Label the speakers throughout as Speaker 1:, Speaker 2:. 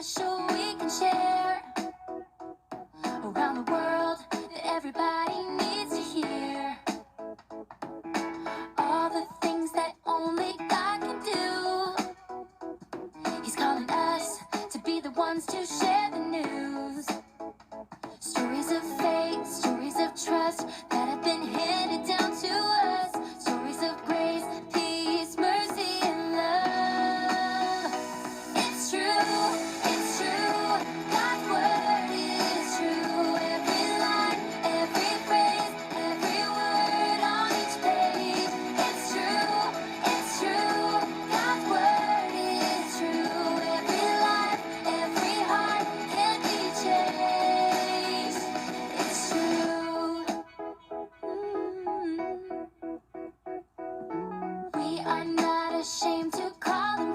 Speaker 1: special we can share around the world that everybody needs to hear. All the things that only God can do. He's calling us to be the ones to share the news. Stories of faith, stories of trust calling.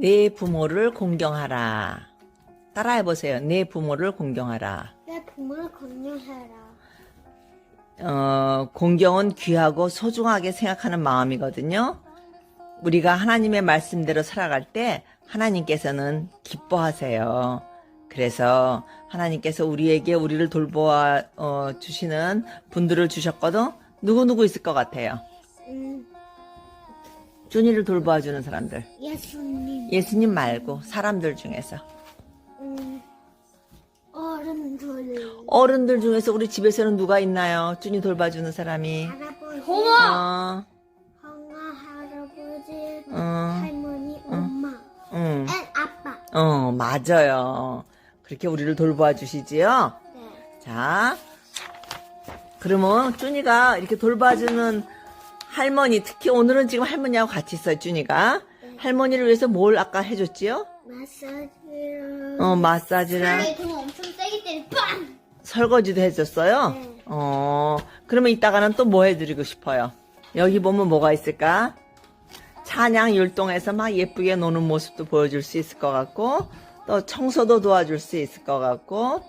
Speaker 2: 내 부모를 공경하라. 따라해 보세요. 내 부모를 공경하라.
Speaker 3: 내 부모를 건강해라.
Speaker 2: 어, 공경은 귀하고 소중하게 생각하는 마음이거든요. 우리가 하나님의 말씀대로 살아갈 때 하나님께서는 기뻐하세요. 그래서 하나님께서 우리에게 우리를 돌보아 어, 주시는 분들을 주셨거든. 누구 누구 있을 것 같아요.
Speaker 3: 음,
Speaker 2: 준이를 돌보아 주는 사람들.
Speaker 3: 예수님,
Speaker 2: 예수님 말고 사람들 중에서.
Speaker 3: 음, 어른들,
Speaker 2: 어른들 중에서 우리 집에서는 누가 있나요? 준이 돌봐주는 사람이.
Speaker 3: 할아버지,
Speaker 2: 어,
Speaker 3: 형아, 할아버지,
Speaker 2: 어,
Speaker 3: 할머니, 엄마,
Speaker 2: 응.
Speaker 3: 앤 아빠.
Speaker 2: 어, 맞아요. 그렇게 우리를 돌보아 주시지요?
Speaker 3: 네.
Speaker 2: 자, 그러면 준이가 이렇게 돌봐주는 할머니, 특히 오늘은 지금 할머니하고 같이 있어요, 준이가. 할머니를 위해서 뭘 아까 해줬지요?
Speaker 3: 마사지랑.
Speaker 2: 어, 마사지랑
Speaker 3: 아니, 그거 엄청 세게 때리, 빵!
Speaker 2: 설거지도 해줬어요?
Speaker 3: 네.
Speaker 2: 어, 그러면 이따가는 또 뭐 해드리고 싶어요? 여기 보면 뭐가 있을까? 찬양 율동에서 막 예쁘게 노는 모습도 보여줄 수 있을 것 같고, 또 청소도 도와줄 수 있을 것 같고,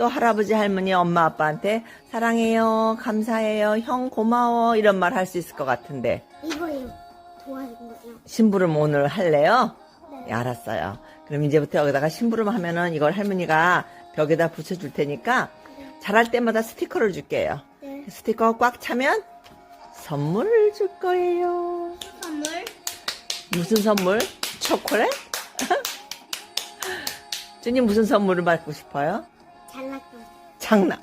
Speaker 2: 또 할아버지, 할머니, 엄마, 아빠한테 사랑해요, 감사해요, 형 고마워, 이런 말 할 수 있을 것 같은데,
Speaker 3: 이거요. 도와준 거요.
Speaker 2: 심부름 오늘 할래요?
Speaker 3: 네.
Speaker 2: 네, 알았어요. 그럼 이제부터 여기다가 심부름 하면은 이걸 할머니가 벽에다 붙여줄 테니까, 잘할 때마다 스티커를 줄게요.
Speaker 3: 네.
Speaker 2: 스티커가 꽉 차면 선물을 줄 거예요.
Speaker 3: 선물?
Speaker 2: 무슨 선물? 초콜릿? 주님 무슨 선물을 받고 싶어요? 장난.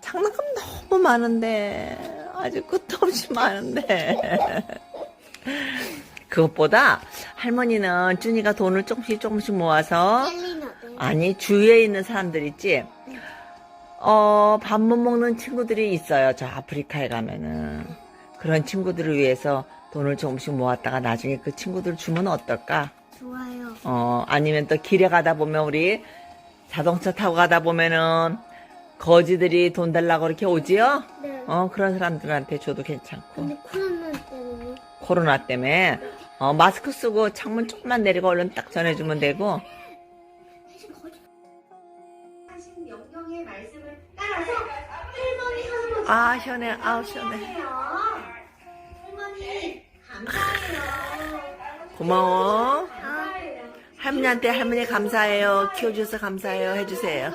Speaker 2: 장난감 너무 많은데 아주 끝도 없이 많은데. 그것보다 할머니는 준이가 돈을 조금씩 조금씩 모아서
Speaker 3: 어때요?
Speaker 2: 아니 주위에 있는 사람들 있지. 어, 밥 못 먹는 친구들이 있어요. 저 아프리카에 가면은. 그런 친구들을 위해서 돈을 조금씩 모았다가 나중에 그 친구들 주면 어떨까?
Speaker 3: 좋아요.
Speaker 2: 어, 아니면 또 길에 가다 보면 우리 자동차 타고 가다 보면은 거지들이 돈 달라고 이렇게 오지요?
Speaker 3: 네.
Speaker 2: 어, 그런 사람들한테 줘도 괜찮고.
Speaker 3: 근데 코로나 때문에
Speaker 2: 코로나 때문에 어, 마스크 쓰고 창문 조금만 내리고 얼른 딱 전해주면 되고
Speaker 4: 하신 명령의 말씀을 따라서 할머니
Speaker 2: 아 시원해 아우 시원해
Speaker 4: 거예요. 할머니 감사해요.
Speaker 2: 고마워
Speaker 4: 감사해요.
Speaker 2: 할머니한테 할머니 감사해요 키워줘서 감사해요 해주세요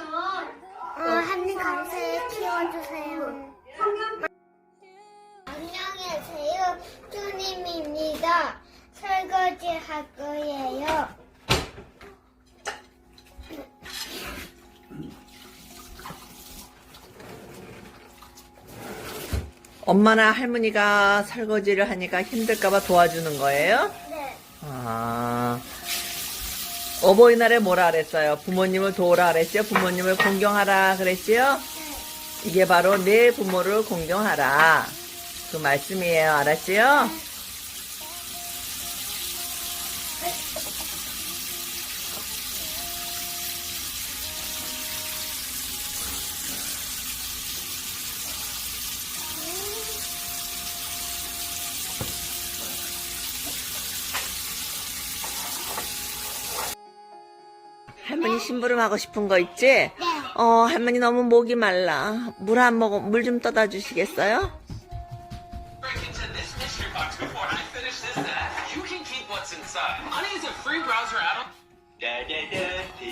Speaker 3: 어, 한입 감사해 키워주세요. 안녕하세요. 주님입니다. 설거지 할 거예요.
Speaker 2: 엄마나 할머니가 설거지를 하니까 힘들까봐 도와주는 거예요? 어버이날에 뭐라 그랬어요? 부모님을 도우라 그랬죠? 부모님을 공경하라 그랬지요? 이게 바로 내 부모를 공경하라 그 말씀이에요 알았지요? 할머니 심부름 하고 싶은 거 있지?
Speaker 3: 네.
Speaker 2: 어, 할머니 너무 목이 말라. 물 한 모금, 물 좀 떠다 주시겠어요?
Speaker 5: break into this mystery box before I finish this. Uh, you can keep what's inside. Honey is a free browser add-on. Da da da da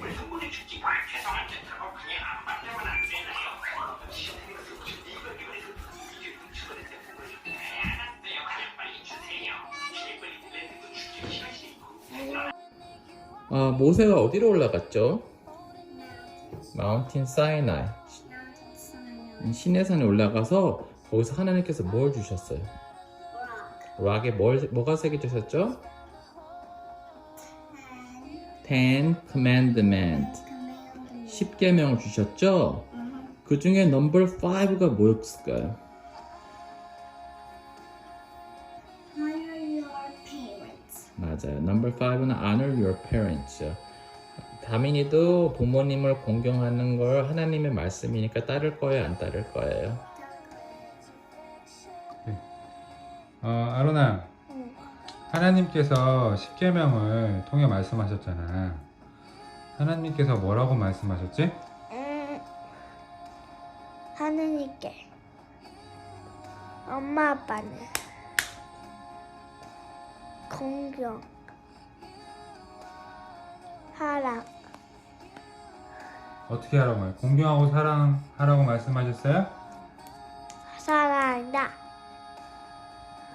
Speaker 5: 왜 선물이 주지 마. 죄송한데
Speaker 6: 아, 모세가 어디로 올라갔죠? 마운틴 사이나이. 이 시내산에 올라가서 거기서 하나님께서 뭘 주셨어요? 락에 뭘, 뭐가 새겨주셨죠? Ten Commandment. 10계명을 주셨죠? 그 중에 넘버 5가 뭐였을까요? 맞아요. 넘버 5는 honor your parents. 다민이도 부모님을 공경하는 걸 하나님의 말씀이니까 따를 거예요, 안 따를 거예요?
Speaker 7: 어, 아로나. 하나님께서 십계명을 통해 말씀하셨잖아. 하나님께서 뭐라고 말씀하셨지?
Speaker 3: 음, 하느님께 엄마 아빠는 공경 하락
Speaker 7: 어떻게 하라고 말? 공경하고 사랑하라고 말씀하셨어요?
Speaker 3: 사랑한다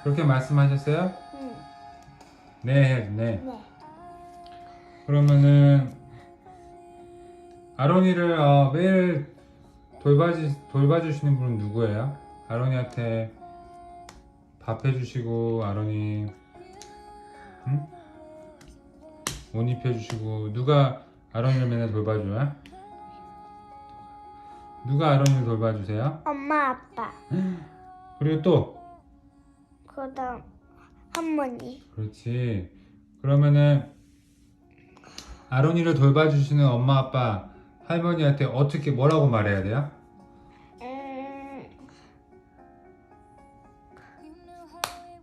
Speaker 7: 그렇게 말씀하셨어요?
Speaker 3: 응,
Speaker 7: 네, 네.
Speaker 3: 네.
Speaker 7: 그러면은 아론이를 어, 매일 돌봐주 돌봐주시는 분은 누구예요? 아론이한테 밥 해주시고 아론이 응? 옷 입혀주시고 누가 아론이를 맨날 돌봐줘요? 누가 아론이를 돌봐주세요?
Speaker 3: 엄마 아빠
Speaker 7: 그리고 또
Speaker 3: 그다음 할머니
Speaker 7: 그렇지. 그러면은 아론이를 돌봐주시는 엄마 아빠 할머니한테 어떻게 뭐라고 말해야 돼요?
Speaker 3: 음,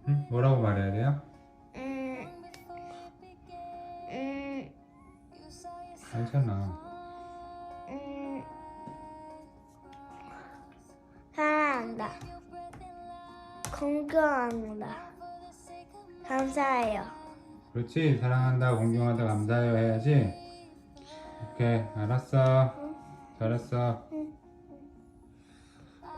Speaker 7: 응? 뭐라고 말해야 돼요? 괜찮아.
Speaker 3: 음, 사랑한다 공경한다 감사해요
Speaker 7: 그렇지. 사랑한다, 공경한다, 감사해요 해야지. 오케이, 알았어. 잘했어.